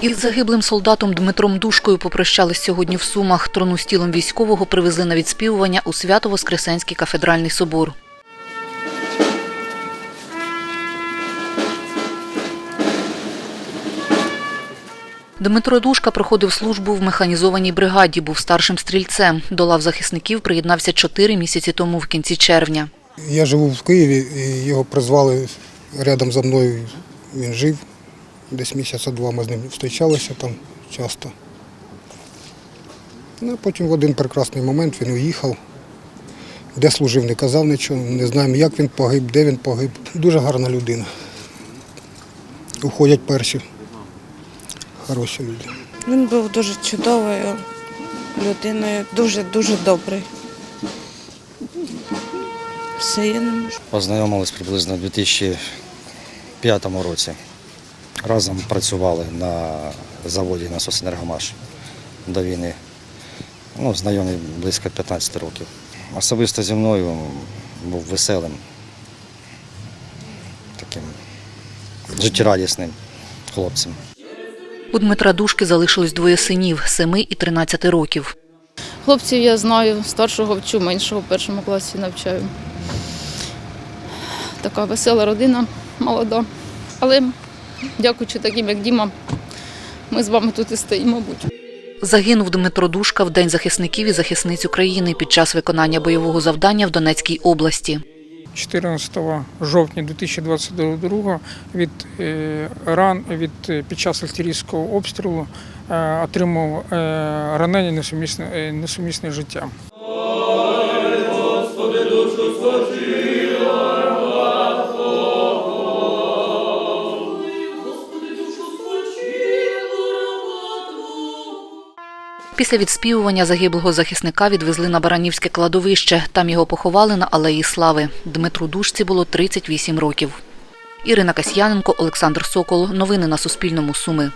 Із загиблим солдатом Дмитром Душкою попрощались сьогодні в Сумах. Трону з тілом військового привезли на відспівування у Свято-Воскресенський кафедральний собор. Дмитро Душка проходив службу в механізованій бригаді, був старшим стрільцем. До лав захисників приєднався чотири місяці тому в кінці червня. Я живу в Києві, і його призвали рядом за мною. Він жив. Десь місяця два ми з ним зустрічалися там часто. Ну, потім в один прекрасний момент він уїхав. Де служив, не казав нічого, не знаємо, як він погиб, де він погиб. Дуже гарна людина. Уходять перші. Хороші люди. Він був дуже чудовою людиною, дуже-дуже добрий. Все я не можу. Познайомились приблизно у 2005 році. Разом працювали на заводі «Насосенергомаш» до війни. Ну, знайомі близько 15 років. Особисто зі мною був веселим, таким життєрадісним хлопцем. У Дмитра Душки залишилось двоє синів – 7 і 13 років. Хлопців я знаю, старшого вчу, меншого в першому класі навчаю. Така весела родина, молода. Але дякуючи таким, як Діма, ми з вами тут і стоїмо, мабуть. Загинув Дмитро Душка в День захисників і захисниць України під час виконання бойового завдання в Донецькій області. 14 жовтня 2022 від е, ран від е, під час артилерійського обстрілу е, отримав ранення несумісне, несумісне з життям. Після відспівування загиблого захисника відвезли на Баранівське кладовище. Там його поховали на Алеї Слави. Дмитру Душці було 38 років. Ірина Касьяненко, Олександр Сокол. Новини на Суспільному. Суми.